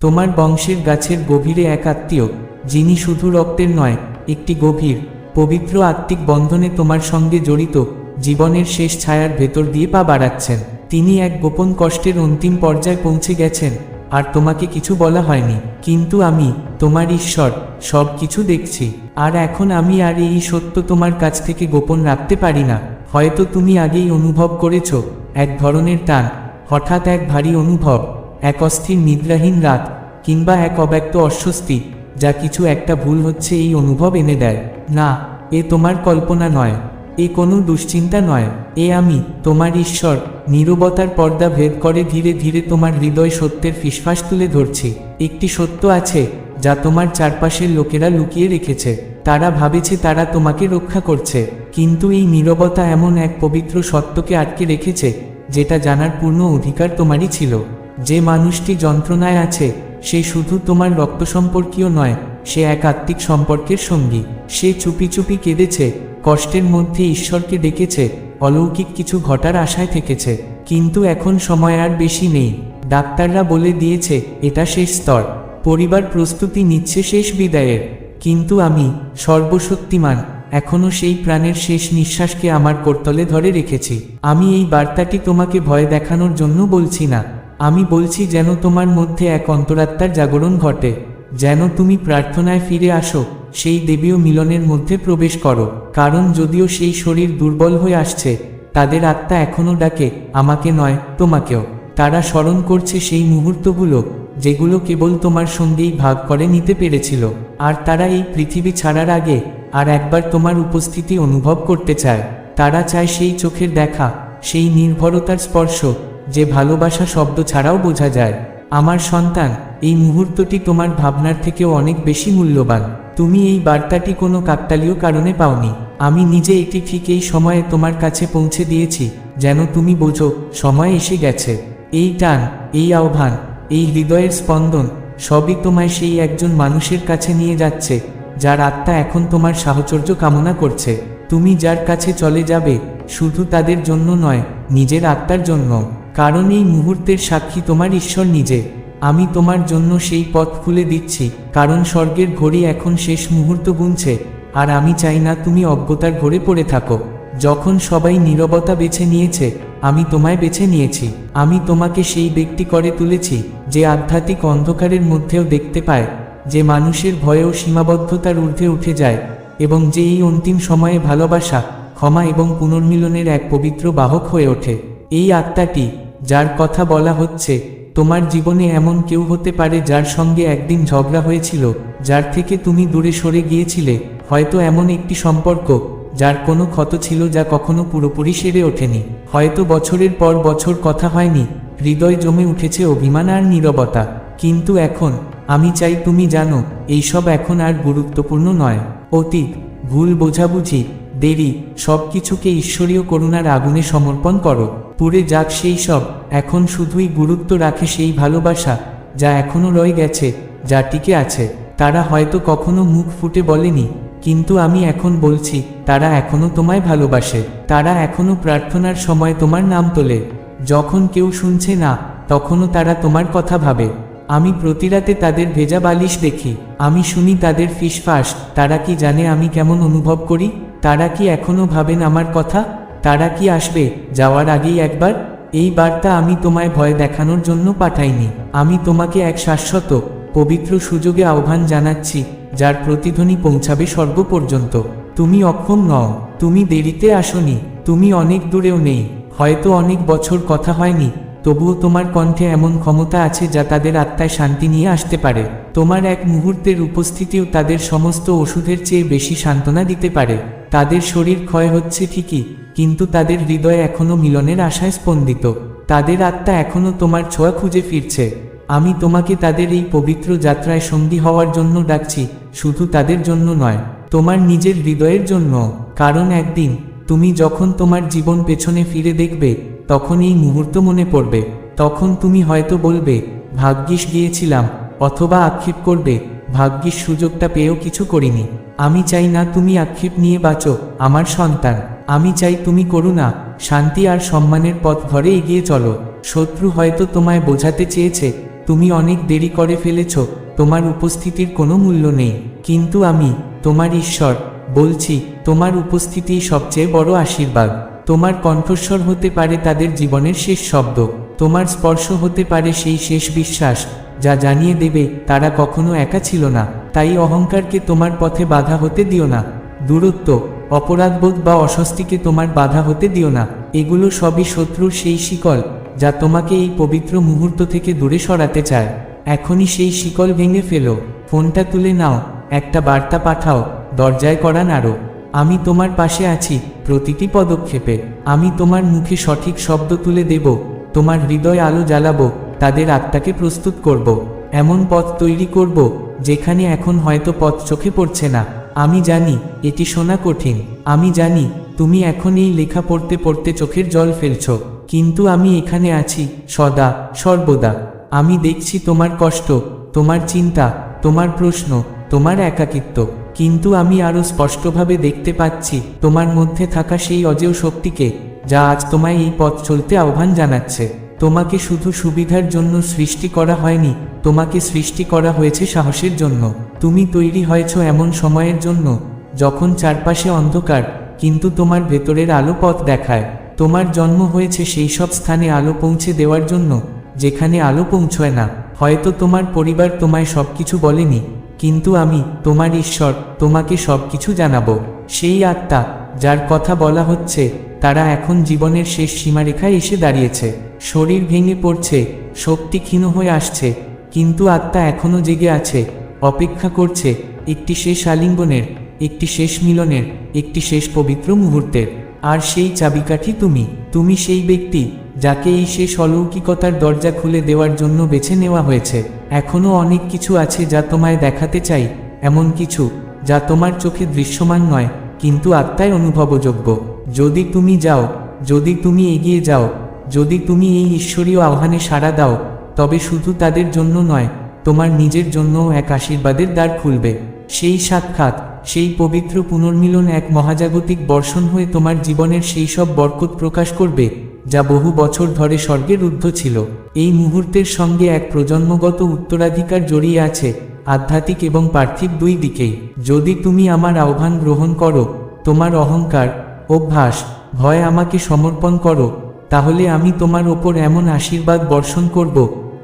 তোমার বংশের গাছের গভীরে এক আত্মীয়, যিনি শুধু রক্তের নয়, একটি গভীর, পবিত্র আত্মিক বন্ধনে তোমার সঙ্গে জড়িত, জীবনের শেষ ছায়ার ভেতর দিয়ে পা বাড়াচ্ছেন। তিনি এক গোপন কষ্টের অন্তিম পর্যায়ে পৌঁছে গেছেন, আর তোমাকে কিছু বলা হয়নি। কিন্তু আমি, তোমার ঈশ্বর সব কিছু দেখছি, আর এখন আমি আর এই সত্য তোমার কাছ থেকে গোপন রাখতে পারি না। হয়তো তুমি আগেই অনুভব করেছ, এক ধরনের টান, হঠাৎ এক ভারী অনুভব। এক অস্থির নিদ্রাহীন রাত কিংবা এক অব্যক্ত অস্বস্তি, যা কিছু একটা ভুল হচ্ছে এই অনুভব এনে দেয়। না, এ তোমার কল্পনা নয়, এ কোনো দুশ্চিন্তা নয়, এ আমি, তোমার ঈশ্বর, নীরবতার পর্দা ভেদ করে ধীরে ধীরে তোমার হৃদয় সত্যের ফিসফাস তুলে ধরছি। একটি সত্য আছে, যা তোমার চারপাশের লোকেরা লুকিয়ে রেখেছে। তারা ভাবেছে তারা তোমাকে রক্ষা করছে। কিন্তু এই নীরবতা এমন এক পবিত্র সত্যকে আটকে রেখেছে, যেটা জানার পূর্ণ অধিকার তোমারই ছিল। যে মানুষটি যন্ত্রণায় আছে, সে শুধু তোমার রক্ত সম্পর্কীয় নয়, সে এক আত্মিক সম্পর্কের সঙ্গী। সে চুপি চুপি কেঁদেছে, কষ্টের মধ্যে ঈশ্বরকে ডেকেছে, অলৌকিক কিছু ঘটার আশায় থেকেছে। কিন্তু এখন সময় আর বেশি নেই। ডাক্তাররা বলে দিয়েছে, এটা শেষ স্তর। পরিবার প্রস্তুতি নিচ্ছে শেষ বিদায়ের। কিন্তু আমি, সর্বশক্তিমান, এখনও সেই প্রাণের শেষ নিঃশ্বাসকে আমার করতলে ধরে রেখেছি। আমি এই বার্তাটি তোমাকে ভয় দেখানোর জন্য বলছি না। আমি বলছি যেন তোমার মধ্যে এক অন্তরাত্মার জাগরণ ঘটে, যেন তুমি প্রার্থনায় ফিরে আসো, সেই দেবীয় মিলনের মধ্যে প্রবেশ করো। কারণ যদিও সেই শরীর দুর্বল হয়ে আসছে, তাদের আত্মা এখনও ডাকে, আমাকে নয়, তোমাকেও। তারা স্মরণ করছে সেই মুহূর্তগুলো, যেগুলো কেবল তোমার সঙ্গেই ভাগ করে নিতে পেরেছিল। আর তারা এই পৃথিবী ছাড়ার আগে, আর একবার তোমার উপস্থিতি অনুভব করতে চায়। তারা চায় সেই চোখের দেখা, সেই নির্ভরতার স্পর্শ যে ভালোবাসা শব্দ ছাড়াও বোঝা যায়। আমার সন্তান, এই মুহূর্তটি তোমার ভাবনার থেকেও অনেক বেশি মূল্যবান। তুমি এই বার্তাটি কোনো কাকতালীয় কারণে পাওনি। আমি নিজে এটি ঠিক এই সময়ে তোমার কাছে পৌঁছে দিয়েছি, যেন তুমি বোঝো, সময় এসে গেছে। এই টান, এই আহ্বান, এই হৃদয়ের স্পন্দন, সবই তোমায় সেই একজন মানুষের কাছে নিয়ে যাচ্ছে, যার আত্মা এখন তোমার সাহচর্য কামনা করছে। তুমি যার কাছে চলে যাবে, শুধু তাদের জন্য নয়, নিজের আত্মার জন্য কারণ এই মুহূর্তের সাক্ষী তোমার ঈশ্বর নিজে। আমি তোমার জন্য সেই পথ খুলে দিচ্ছি, কারণ স্বর্গের ঘড়ি এখন শেষ মুহূর্ত গুনছে, আর আমি চাই না তুমি অজ্ঞতার ঘরে পড়ে থাকো। যখন সবাই নীরবতা বেছে নিয়েছে, আমি তোমায় বেছে নিয়েছি। আমি তোমাকে সেই ব্যক্তি করে তুলেছি, যে আধ্যাত্মিক অন্ধকারের মধ্যেও দেখতে পায়, যে মানুষের ভয়েও সীমাবদ্ধতার ঊর্ধ্বে উঠে যায়, এবং যে এই অন্তিম সময়ে ভালোবাসা, ক্ষমা এবং পুনর্মিলনের এক পবিত্র বাহক হয়ে ওঠে। এই আত্মাটি যার কথা বলা হচ্ছে, তোমার জীবনে এমন কেউ হতে পারে যার সঙ্গে একদিন ঝগড়া হয়েছিল, যার থেকে তুমি দূরে সরে গিয়েছিলে, হয়তো এমন একটি সম্পর্ক, যার কোনো ক্ষত ছিল যা কখনো পুরোপুরি সেরে ওঠেনি। হয়তো বছরের পর বছর কথা হয়নি, হৃদয় জমে উঠেছে অভিমান আর নীরবতা। কিন্তু এখন, আমি চাই তুমি জানো, এইসব এখন আর গুরুত্বপূর্ণ নয়। অতীত, ভুল বোঝাবুঝি দেরি সব কিছুকে ঈশ্বরীয় করুণার আগুনে সমর্পণ করো। পুরে যাক সেই সব, এখন শুধুই গুরুত্ব রাখে সেই ভালোবাসা, যা এখনও রয়ে গেছে, যা টিকে আছে। তারা হয়তো কখনো মুখ ফুটে বলেনি, কিন্তু আমি এখন বলছি, তারা এখনও তোমায় ভালোবাসে। তারা এখনও প্রার্থনার সময় তোমার নাম তোলে। যখন কেউ শুনছে না, তখনও তারা তোমার কথা ভাবে। আমি প্রতিরাতে তাদের ভেজা বালিশ দেখি, আমি শুনি তাদের ফিসফাস, তারা কি জানে আমি কেমন অনুভব করি? তারা কি এখনও ভাবেন আমার কথা? তারা কি আসবে যাওয়ার আগেই একবার? এই বার্তা আমি তোমায় ভয় দেখানোর জন্য পাঠাইনি। আমি তোমাকে এক শাশ্বত, পবিত্র সুযোগে আহ্বান জানাচ্ছি, যার প্রতিধ্বনি পৌঁছাবে স্বর্গ পর্যন্ত। তুমি অক্ষম নও, তুমি দেরিতে আসনি, তুমি অনেক দূরেও নেই। হয়তো অনেক বছর কথা হয়নি, তবুও তোমার কণ্ঠে এমন ক্ষমতা আছে যা তাদের আত্মায় শান্তি নিয়ে আসতে পারে। তোমার এক মুহূর্তের উপস্থিতিও তাদের সমস্ত ওষুধের চেয়ে বেশি সান্ত্বনা দিতে পারে। তাদের শরীর ক্ষয় হচ্ছে ঠিকই, কিন্তু তাদের হৃদয় এখনও মিলনের আশায় স্পন্দিত। তাদের আত্মা এখনও তোমার ছোঁয়া খুঁজে ফিরছে। আমি তোমাকে তাদের এই পবিত্র যাত্রায় সঙ্গী হওয়ার জন্য ডাকছি, শুধু তাদের জন্য নয়, তোমার নিজের হৃদয়ের জন্য। কারণ একদিন, তুমি যখন তোমার জীবন পেছনে ফিরে দেখবে, তখন এই মুহূর্ত মনে পড়বে। তখন তুমি হয়তো বলবে, ভাগ্যিস গিয়েছিলাম, অথবা আক্ষেপ করবে ভাগ্যিস সুযোগটা পেয়েও কিছু করিনি। আমি চাই না তুমি আক্ষেপ নিয়ে বাঁচো, আমার সন্তান। আমি চাই তুমি করুণা শান্তি আর সম্মানের পথ ধরে এগিয়ে চলো। শত্রু হয়তো তোমায় বোঝাতে চেয়েছে, তুমি অনেক দেরি করে ফেলেছ, তোমার উপস্থিতির কোনো মূল্য নেই। কিন্তু আমি, তোমার ঈশ্বর, বলছি, তোমার উপস্থিতিই সবচেয়ে বড় আশীর্বাদ। তোমার কণ্ঠস্বর হতে পারে তাদের জীবনের শেষ শব্দ, তোমার স্পর্শ হতে পারে সেই শেষ বিশ্বাস যা জানিয়ে দেবে তারা কখনো একা ছিল না, তাই অহংকারকে তোমার পথে বাধা হতে দিও না। দূরত্ব, অপরাধবোধ বা অস্বস্তিকে তোমার বাধা হতে দিও না। এগুলো সবই শত্রুর সেই শিকল, যা তোমাকে এই পবিত্র মুহূর্ত থেকে দূরে সরাতে চায়। এখনই সেই শিকল ভেঙে ফেলো। ফোনটা তুলে নাও, একটা বার্তা পাঠাও, দরজায় করা নাড়ো। আমি তোমার পাশে আছি, প্রতিটি পদক্ষেপে। আমি তোমার মুখে সঠিক শব্দ তুলে দেব, তোমার হৃদয় আলো জ্বালাবো তাদের আত্মাকে প্রস্তুত করব। এমন পথ তৈরি করব, যেখানে এখন হয়তো পথ চোখে পড়ছে না। আমি জানি, এটি শোনা কঠিন। আমি জানি, তুমি এখন এই লেখা পড়তে পড়তে চোখের জল ফেলছ। কিন্তু আমি এখানে আছি, সদা, সর্বদা। আমি দেখছি তোমার কষ্ট, তোমার চিন্তা, তোমার প্রশ্ন, তোমার একাকিত্ব। কিন্তু আমি আরও স্পষ্টভাবে দেখতে পাচ্ছি, তোমার মধ্যে থাকা সেই অজেয় শক্তিকে, যা আজ তোমায় এই পথ চলতে আহ্বান জানাচ্ছে। তোমাকে শুধু সুবিধার জন্য সৃষ্টি করা হয়নি, তোমাকে সৃষ্টি করা হয়েছে সাহসের জন্য। তুমি তৈরি হয়েছ এমন সময়ের জন্য, যখন চারপাশে অন্ধকার, কিন্তু তোমার ভেতরের আলো পথ দেখায়। তোমার জন্ম হয়েছে সেই সব স্থানে আলো পৌঁছে দেওয়ার জন্য, যেখানে আলো পৌঁছয় না। হয়তো তোমার পরিবার তোমায় সবকিছু বলেনি, কিন্তু আমি, তোমার ঈশ্বর, তোমাকে সবকিছু জানাব। সেই আত্মা, যার কথা বলা হচ্ছে তারা এখন জীবনের শেষ সীমারেখায় এসে দাঁড়িয়েছে। শরীর ভেঙে পড়ছে, শক্তি ক্ষীণ হয়ে আসছে, কিন্তু আত্মা এখনও জেগে আছে, অপেক্ষা করছে, একটি শেষ আলিঙ্গনের, একটি শেষ মিলনের, একটি শেষ পবিত্র মুহূর্তের। আর সেই চাবিকাঠি তুমি তুমি সেই ব্যক্তি, যাকে এই শেষ অলৌকিকতার দরজা খুলে দেওয়ার জন্য বেছে নেওয়া হয়েছে। এখনও অনেক কিছু আছে যা তোমায় দেখাতে চাই, এমন কিছু, যা তোমার চোখে দৃশ্যমান নয়। কিন্তু আত্মায় অনুভবযোগ্য। যদি তুমি যাও, যদি তুমি এগিয়ে যাও, যদি তুমি এই ঈশ্বরীয় আহ্বানে সাড়া দাও, তবে শুধু তাদের জন্য নয়, তোমার নিজের জন্যও এক আশীর্বাদের দ্বার খুলবে। সেই সাক্ষাৎ, সেই পবিত্র পুনর্মিলন এক মহাজাগতিক বর্ষণ হয়ে তোমার জীবনের সেই সব বরকত প্রকাশ করবে, যা বহু বছর ধরে স্বর্গের ঊর্ধ্ব ছিল। এই মুহূর্তের সঙ্গে এক প্রজন্মগত উত্তরাধিকার জড়িয়ে আছে আধ্যাত্মিক এবং পার্থিব দুই দিকেই যদি তুমি আমার আহ্বান গ্রহণ করো, তোমার অহংকার, অভ্যাস, ভয় আমাকে সমর্পণ করো, তাহলে আমি তোমার ওপর এমন আশীর্বাদ বর্ষণ করব,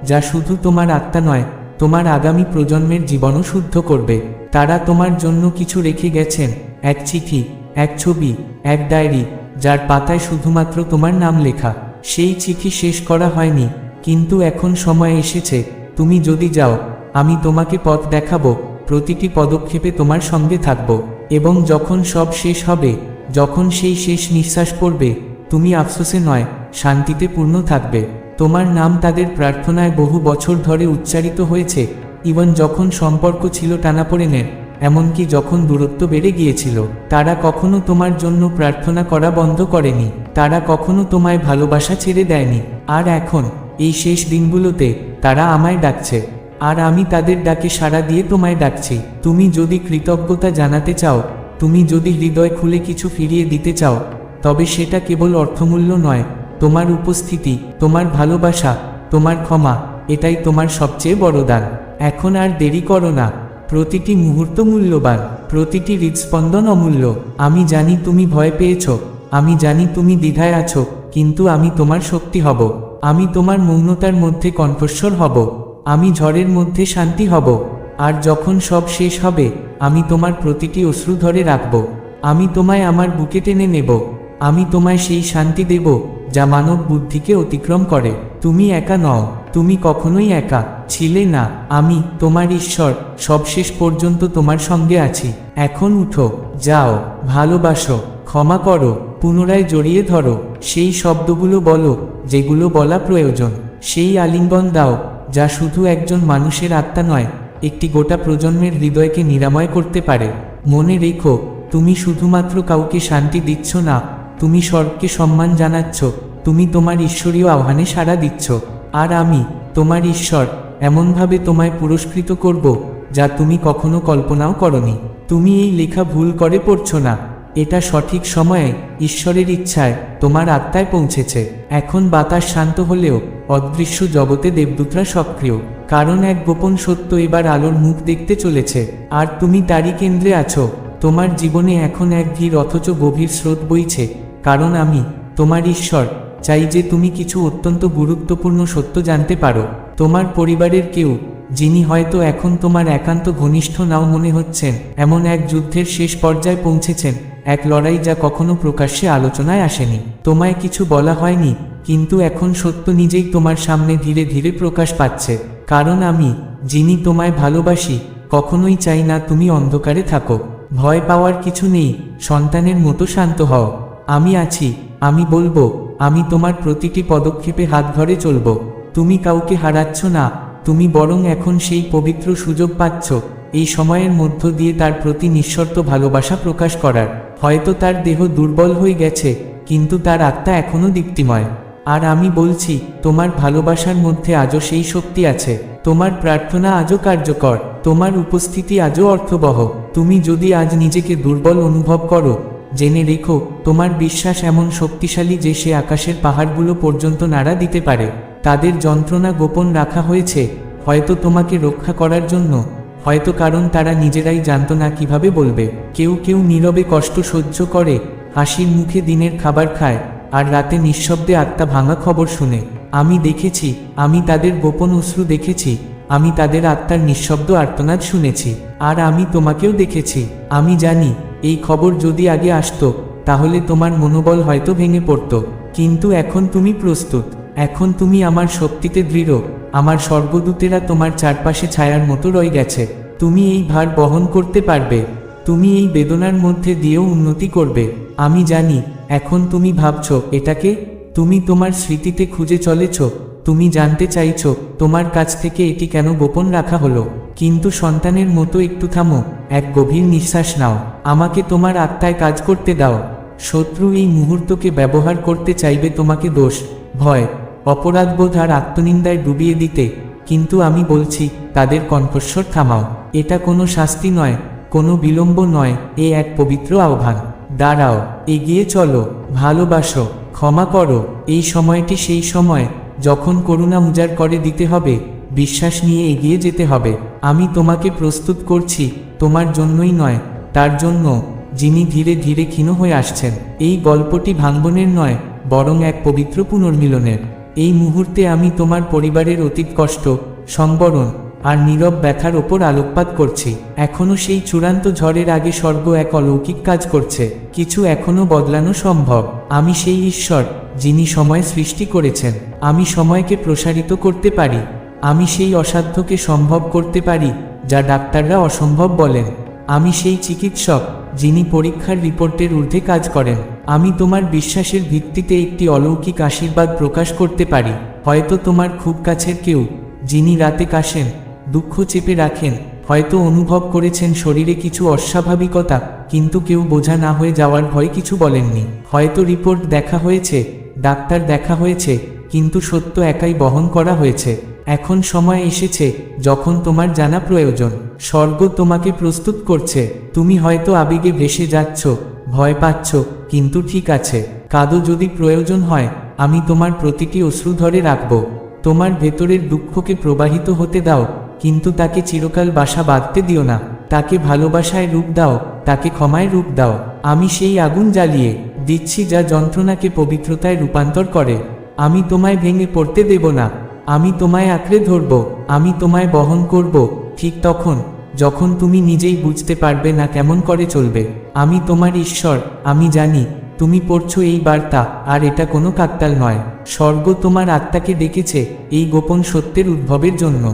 যা শুধু তোমার আত্মা নয়, তোমার আগামী প্রজন্মের জীবনও শুদ্ধ করবে। তারা তোমার জন্য কিছু রেখে গেছেন, এক চিঠি, এক ছবি, এক ডায়েরি, যার পাতায় শুধুমাত্র তোমার নাম লেখা। সেই চিঠি শেষ করা হয়নি, কিন্তু এখন সময় এসেছে, তুমি যদি যাও আমি তোমাকে পথ দেখাবো, প্রতিটি পদক্ষেপে তোমার সঙ্গে থাকব, এবং যখন সব শেষ হবে, যখন সেই শেষ নিঃশ্বাস পড়বে, তুমি আফসোসে নয়, শান্তিতে পূর্ণ থাকবে। তোমার নাম তাদের প্রার্থনায় বহু বছর ধরে উচ্চারিত হয়েছে ইভন যখন সম্পর্ক ছিল টানাপোড়েনের, এমনকি যখন দূরত্ব বেড়ে গিয়েছিল, তারা কখনো তোমার জন্য প্রার্থনা করা বন্ধ করেনি, তারা কখনো তোমায় ভালোবাসা ছেড়ে দেয়নি, আর এখন, এই শেষ দিনগুলোতে, তারা আমায় ডাকছে। আর আমি তাদের ডাকে সাড়া দিয়ে তোমায় ডাকছি। তুমি যদি কৃতজ্ঞতা জানাতে চাও, তুমি যদি হৃদয় খুলে কিছু ফিরিয়ে দিতে চাও, তবে সেটা কেবল অর্থমূল্য নয়, তোমার উপস্থিতি, তোমার ভালোবাসা, তোমার ক্ষমা, এটাই তোমার সবচেয়ে বড় দান। এখন আর দেরি করো না, প্রতিটি মুহূর্ত মূল্যবান, প্রতিটি হৃদস্পন্দন অমূল্য। আমি জানি তুমি ভয় পেয়েছ, আমি জানি তুমি দ্বিধায় আছো, কিন্তু আমি তোমার শক্তি হব, আমি তোমার মৌনতার মধ্যে কণ্ঠস্বর হব। আমি ঝড়ের মধ্যে শান্তি হব, আর যখন সব শেষ হবে, আমি তোমার প্রতিটি অশ্রু ধরে রাখব। আমি তোমায় আমার বুকে টেনে নেব। আমি তোমায় সেই শান্তি দেব, যা মানব বুদ্ধিকে অতিক্রম করে। তুমি একা নও, তুমি কখনোই একা ছিলে না। আমি, তোমার ঈশ্বর, সবশেষ পর্যন্ত তোমার সঙ্গে আছি। এখন উঠো, যাও, ভালোবাসো, ক্ষমা করো, পুনরায় জড়িয়ে ধরো। সেই শব্দগুলো বলো, যেগুলো বলা প্রয়োজন। সেই আলিঙ্গন দাও যা শুধু একজন মানুষের আত্মা নয়, একটি গোটা প্রজন্মের হৃদয়কে নিরাময় করতে পারে। মনে রেখো, তুমি শুধুমাত্র কাউকে শান্তি দিচ্ছ না, তুমি স্বর্গকে সম্মান জানাচ্ছ, তুমি তোমার ঈশ্বরীয় আহ্বানে সাড়া দিচ্ছ। আর আমি, তোমার ঈশ্বর, এমনভাবে তোমায় পুরস্কৃত করব, যা তুমি কখনো কল্পনাও করনি। তুমি এই লেখা ভুল করে পড়ছ না। এটা সঠিক সময়ে ঈশ্বরের ইচ্ছায় তোমার আত্মায় পৌঁছেছে। এখন বাতাস শান্ত হলেও অদৃশ্য জগতে দেবদূতরা সক্রিয়। কারণ এক গোপন সত্য এবার আলোর মুখ দেখতে চলেছে। আর তুমি তারই কেন্দ্রে আছো। তোমার জীবনে এখন এক ধীর অথচ গভীর স্রোত বইছে। কারণ আমি, তোমার ঈশ্বর, চাই যে তুমি কিছু অত্যন্ত গুরুত্বপূর্ণ সত্য জানতে পারো। তোমার পরিবারের কেউ যিনি হয়তো এখন তোমার একান্ত ঘনিষ্ঠ নাও মনে হচ্ছেন, এমন এক যুদ্ধের শেষ পর্যায়ে পৌঁছেছেন, এক লড়াই যা কখনো প্রকাশ্যে আলোচনায় আসেনি। তোমায় কিছু বলা হয়নি, কিন্তু এখন সত্য নিজেই তোমার সামনে ধীরে ধীরে প্রকাশ পাচ্ছে, কারণ আমি, যিনি তোমায় ভালোবাসি, কখনোই চাই না তুমি অন্ধকারে থাকো। ভয় পাওয়ার কিছু নেই, সন্তানের মতো শান্ত হও। আমি আছি, আমি বলব, আমি তোমার প্রতিটি পদক্ষেপে হাত ধরে চলব। তুমি কাউকে হারাচ্ছ না তুমি বরং এখন সেই পবিত্র সুযোগ পাচ্ছ, এই সময়ের মধ্য দিয়ে তার প্রতি নিঃশর্ত ভালোবাসা প্রকাশ করার। হয়তো তার দেহ দুর্বল হয়ে গেছে, কিন্তু তার আত্মা এখনও দীপ্তিময়। আর আমি বলছি, তোমার ভালোবাসার মধ্যে আজও সেই শক্তি আছে। তোমার প্রার্থনা আজও কার্যকর, তোমার উপস্থিতি আজও অর্থবহ। তুমি যদি আজ নিজেকে দুর্বল অনুভব করো, জেনে রেখো, তোমার বিশ্বাস এমন শক্তিশালী যে সে আকাশের পাহাড়গুলো পর্যন্ত নাড়া দিতে পারে। তাদের যন্ত্রণা গোপন রাখা হয়েছে, হয়তো তোমাকে রক্ষা করার জন্য, হয়তো কারণ তারা নিজেরাই জানত না কীভাবে বলবে। কেউ কেউ নীরবে কষ্ট সহ্য করে, হাসির মুখে দিনের খাবার খায়, আর রাতে নিঃশব্দে আত্মা ভাঙা খবর শুনে। আমি দেখেছি, আমি তাদের গোপন অশ্রু দেখেছি, আমি তাদের আত্মার নিঃশব্দ আর্তনাদ শুনেছি, আর আমি তোমাকেও দেখেছি। আমি জানি, এই খবর যদি আগে আসতো, তাহলে তোমার মনোবল হয়তো ভেঙে পড়ত। কিন্তু এখন তুমি প্রস্তুত। এখন তুমি আমার শক্তিতে দৃঢ়। আমার স্বর্গদূতেরা তোমার চারপাশে ছায়ার মতো রয়ে গেছে। তুমি এই ভার বহন করতে পারবে। তুমি এই বেদনার মধ্যে দিয়েও উন্নতি করবে। আমি জানি, এখন তুমি ভাবছ এটাকে তুমি তোমার স্মৃতিতে খুঁজে চলেছ। তুমি জানতে চাইছ, তোমার কাছ থেকে এটি কেন গোপন রাখা হলো। কিন্তু সন্তানের মতো একটু থামো, এক গভীর নিঃশ্বাস নাও। আমাকে তোমার আত্মায় কাজ করতে দাও। শত্রু এই মুহূর্তকে ব্যবহার করতে চাইবে তোমাকে দোষ, ভয় অপরাধবোধ আর আত্মনিন্দায় ডুবিয়ে দিতে, কিন্তু আমি বলছি, তাদের কণ্ঠস্বর থামাও। এটা কোনো শাস্তি নয়, কোনো বিলম্ব নয়, এ এক পবিত্র আহ্বান। দাঁড়াও, এগিয়ে চলো, ভালোবাসো, ক্ষমা করো। এই সময়টি সেই সময়, যখন করুণা উজাড় করে দিতে হবে, বিশ্বাস নিয়ে এগিয়ে যেতে হবে। আমি তোমাকে প্রস্তুত করছি, তোমার জন্যই নয়, তার জন্য, যিনি ধীরে ধীরে ক্ষীণ হয়ে আসছেন। এই গল্পটি ভাঙ্গনের নয়, বরং এক পবিত্র পুনর্মিলনের। এই মুহূর্তে আমি তোমার পরিবারের অতীত কষ্ট, সংবরণ আর নীরব ব্যথার ওপর আলোকপাত করছি। এখনও সেই চূড়ান্ত ঝড়ের আগে স্বর্গ এক অলৌকিক কাজ করছে। কিছু এখনও বদলানো সম্ভব। আমি সেই ঈশ্বর, যিনি সময় সৃষ্টি করেছেন। আমি সময়কে প্রসারিত করতে পারি। আমি সেই অসাধ্যকে সম্ভব করতে পারি, যা ডাক্তাররা অসম্ভব বলেন। আমি সেই চিকিৎসক, যিনি পরীক্ষার রিপোর্টের ঊর্ধ্বে কাজ করেন। আমি তোমার বিশ্বাসের ভিত্তিতে একটি অলৌকিক আশীর্বাদ প্রকাশ করতে পারি। হয়তো তোমার খুব কাছের কেউ, যিনি রাতে কাশেন, দুঃখ চেপে রাখেন, হয়তো অনুভব করেছেন শরীরে কিছু অস্বাভাবিকতা, কিন্তু কেউ বোঝা না হয়ে যাওয়ার ভয় কিছু বলেননি। হয়তো রিপোর্ট দেখা হয়েছে, ডাক্তার দেখা হয়েছে, কিন্তু সত্য একাই বহন করা হয়েছে। এখন সময় এসেছে, যখন তোমার জানা প্রয়োজন। স্বর্গ তোমাকে প্রস্তুত করছে, তুমি হয়তো আবেগে ভেসে যাচ্ছ, ভয় পাচ্ছ কিন্তু ঠিক আছে। কাদো যদি প্রয়োজন হয়, আমি তোমার প্রতিটি অশ্রু ধরে রাখব। তোমার ভেতরের দুঃখকে প্রবাহিত হতে দাও, কিন্তু তাকে চিরকাল বাসা বাঁধতে দিও না। তাকে ভালোবাসায় রূপ দাও, তাকে ক্ষমায় রূপ দাও। আমি সেই আগুন জ্বালিয়ে দিচ্ছি যা যন্ত্রণাকে পবিত্রতায় রূপান্তর করে। আমি তোমায় ভেঙে পড়তে দেব না। আমি তোমায় আঁকড়ে ধরব। আমি তোমায় বহন করব। ঠিক তখন যখন তুমি নিজেই বুঝতে পারবে না কেমন করে চলবে, আমি তোমার ঈশ্বর, আমি জানি, তুমি পড়ছো এই বার্তা, আর এটা কোনো কাকতাল নয়। স্বর্গ তোমার আত্মাকে ডেকেছে এই গোপন সত্যের উদ্ভবের জন্য।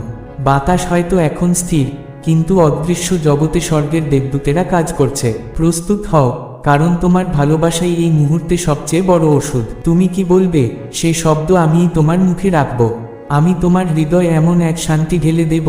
বাতাস হয়তো এখন স্থির, কিন্তু অদৃশ্য জগতে স্বর্গের দেবদূতেরা কাজ করছে। প্রস্তুত হও, কারণ তোমার ভালোবাসাই এই মুহূর্তে সবচেয়ে বড় ওষুধ। তুমি কি বলবে, সে শব্দ আমি তোমার মুখে রাখব। আমি তোমার হৃদয়ে এমন এক শান্তি ঢেলে দেব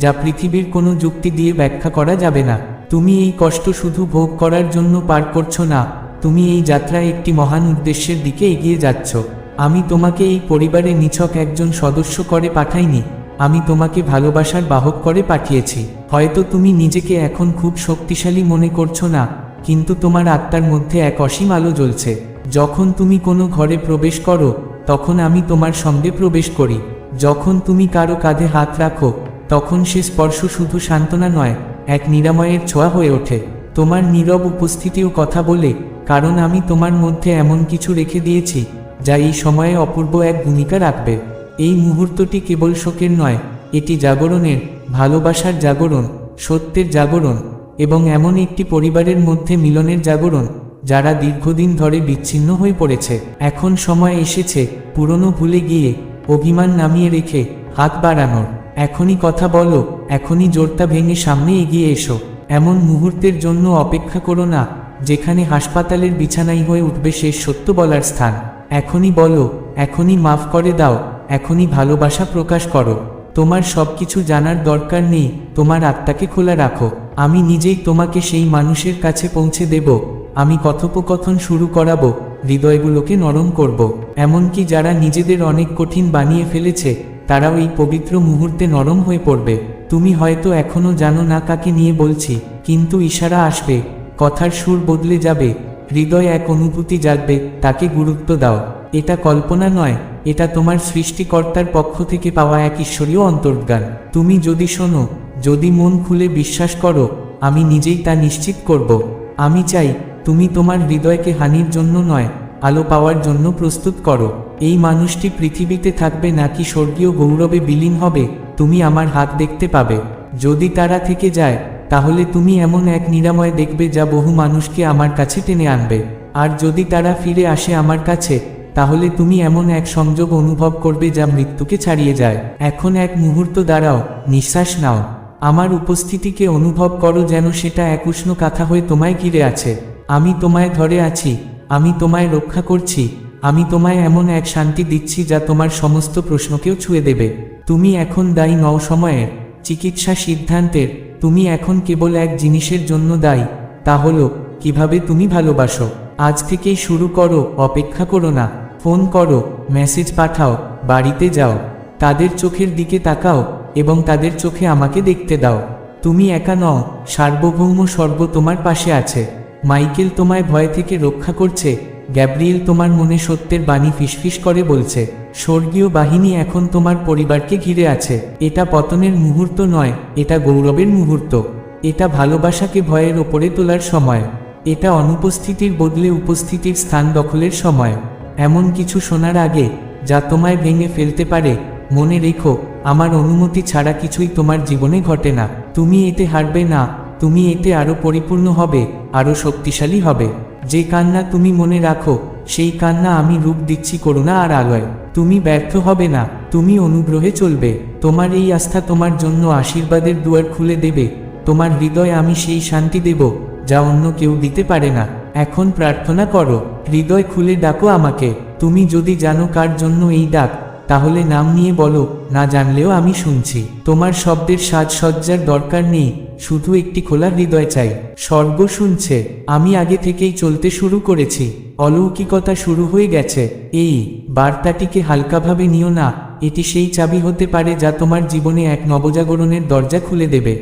যা পৃথিবীর কোনো যুক্তি দিয়ে ব্যাখ্যা করা যাবে না। তুমি এই কষ্ট শুধু ভোগ করার জন্য পার করছ না, তুমি এই যাত্রায় একটি মহান উদ্দেশ্যের দিকে এগিয়ে যাচ্ছ। আমি তোমাকে এই পরিবারে নিছক একজন সদস্য করে পাঠাইনি, আমি তোমাকে ভালোবাসার বাহক করে পাঠিয়েছি। হয়তো তুমি নিজেকে এখন খুব শক্তিশালী মনে করছ না, কিন্তু তোমার আত্মার মধ্যে এক অসীম আলো জ্বলছে। যখন তুমি কোনো ঘরে প্রবেশ করো, তখন আমি তোমার সঙ্গে প্রবেশ করি। যখন তুমি কারও কাঁধে হাত রাখো তখন সে স্পর্শ শুধু সান্ত্বনা নয়, এক নিরাময়ের ছোঁয়া হয়ে ওঠে। তোমার নীরব উপস্থিতিও কথা বলে, কারণ আমি তোমার মধ্যে এমন কিছু রেখে দিয়েছি, যা এই সময়ে অপূর্ব এক ভূমিকা রাখবে। এই মুহূর্তটি কেবল শোকের নয়, এটি জাগরণের, ভালোবাসার জাগরণ, সত্যের জাগরণ, এবং এমন একটি পরিবারের মধ্যে মিলনের জাগরণ, যারা দীর্ঘদিন ধরে বিচ্ছিন্ন হয়ে পড়েছে। এখন সময় এসেছে, পুরনো ভুলে গিয়ে, অভিমান নামিয়ে রেখে, হাত বাড়ানোর। এখনই কথা বলো, এখনই জোরটা ভেঙে সামনে এগিয়ে এসো। এমন মুহূর্তের জন্য অপেক্ষা করো না, যেখানে হাসপাতালের বিছানাই হয়ে উঠবে শেষ সত্য বলার স্থান। এখনই বলো, এখনই মাফ করে দাও, এখনই ভালোবাসা প্রকাশ করো। তোমার সব কিছু জানার দরকার নেই, তোমার আত্মাকে খোলা রাখো। আমি নিজেই তোমাকে সেই মানুষের কাছে পৌঁছে দেব। আমি কথোপকথন শুরু করাবো, হৃদয়গুলোকে নরম করব। এমনকি যারা নিজেদের অনেক কঠিন বানিয়ে ফেলেছে তারাও এই পবিত্র মুহূর্তে নরম হয়ে পড়বে। তুমি হয়তো এখনও জানো না কাকে নিয়ে বলছি, কিন্তু ইশারা আসবে, কথার সুর বদলে যাবে, হৃদয় এক অনুভূতি জাগবে, তাকে গুরুত্ব দাও। এটা কল্পনা নয়, এটা তোমার সৃষ্টিকর্তার পক্ষ থেকে পাওয়া এক ঈশ্বরীয় অন্তর্জ্ঞান। তুমি যদি শোনো, যদি মন খুলে বিশ্বাস করো, আমি নিজেই তা নিশ্চিত করব। আমি চাই, তুমি তোমার হৃদয়কে হানির জন্য নয় আলো পাওয়ার জন্য প্রস্তুত করো। এই মানুষটি পৃথিবীতে থাকবে নাকি স্বর্গীয় গৌরবে বিলীন হবে, তুমি আমার হাত দেখতে পাবে। যদি তারা থেকে যায়, তাহলে তুমি এমন এক নিরাময় দেখবে যা বহু মানুষকে আমার কাছে টেনে আনবে। আর যদি তারা ফিরে আসে আমার কাছে, তাহলে তুমি এমন এক সংযোগ অনুভব করবে যা মৃত্যুকে ছাড়িয়ে যায়। এখন এক মুহূর্ত দাঁড়াও, নিঃশ্বাস নাও। আমার উপস্থিতিকে অনুভব করো যেন সেটা এক উষ্ণ কাথা হয়ে তোমায় ঘিরে আছে। আমি তোমায় ধরে আছি আমি তোমায় রক্ষা করছি, আমি তোমায় এমন এক শান্তি দিচ্ছি যা তোমার সমস্ত প্রশ্নকেও ছুঁয়ে দেবে। তুমি এখন দায়ী নও সময়ের, চিকিৎসা সিদ্ধান্তের, তুমি এখন কেবল এক জিনিসের জন্য দায়ী, তা হলো, কীভাবে তুমি ভালোবাসো। আজ থেকেই শুরু করো, অপেক্ষা করো না, ফোন করো, মেসেজ পাঠাও, বাড়িতে যাও, তাদের চোখের দিকে তাকাও, এবং তাদের চোখে আমাকে দেখতে দাও। তুমি একা নও, সার্বভৌম সর্ব তোমার পাশে আছে। মাইকেল তোমায় ভয় থেকে রক্ষা করছে, গ্যাব্রিয়েল তোমার মনে সত্যের বাণী ফিসফিস করে বলছে, স্বর্গীয় বাহিনী এখন তোমার পরিবারকে ঘিরে আছে, এটা পতনের মুহূর্ত নয়, এটা গৌরবের মুহূর্ত, এটা ভালোবাসাকে ভয়ের ওপরে তোলার সময়, এটা অনুপস্থিতির বদলে উপস্থিতির স্থান দখলের সময়, এমন কিছু শোনার আগে, যা তোমায় ভেঙে ফেলতে পারে, মনে রেখো, আমার অনুমতি ছাড়া কিছুই তোমার জীবনে ঘটে না, তুমি এতে হারবে না তুমি এতে আরও পরিপূর্ণ হবে আরও শক্তিশালী হবে। যে কান্না তুমি মনে রাখো, সেই কান্না আমি রূপ দিচ্ছি করুণা আর আলয়। তুমি ব্যর্থ হবে না, তুমি অনুগ্রহে চলবে। তোমার এই আস্থা তোমার জন্য আশীর্বাদের দুয়ার খুলে দেবে। তোমার হৃদয় আমি সেই শান্তি দেব, যা অন্য কেউ দিতে পারে না। এখন প্রার্থনা করো, হৃদয় খুলে ডাকো আমাকে। তুমি যদি জানো কার জন্য এই ডাক তাহলে নাম নিয়ে বলো, না জানলেও আমি শুনছি। তোমার শব্দের সাজসজ্জার দরকার নেই, শুধু একটি খোলা হৃদয় চাই। স্বর্গ শুনছে, আমি আগে থেকেই চলতে শুরু করেছি। অলৌকিকতা শুরু হয়ে গেছে। এই বার্তাটিকে হালকাভাবে নিও না, এটি সেই চাবি হতে পারে যা তোমার জীবনে এক নবজাগরণের দরজা খুলে দেবে।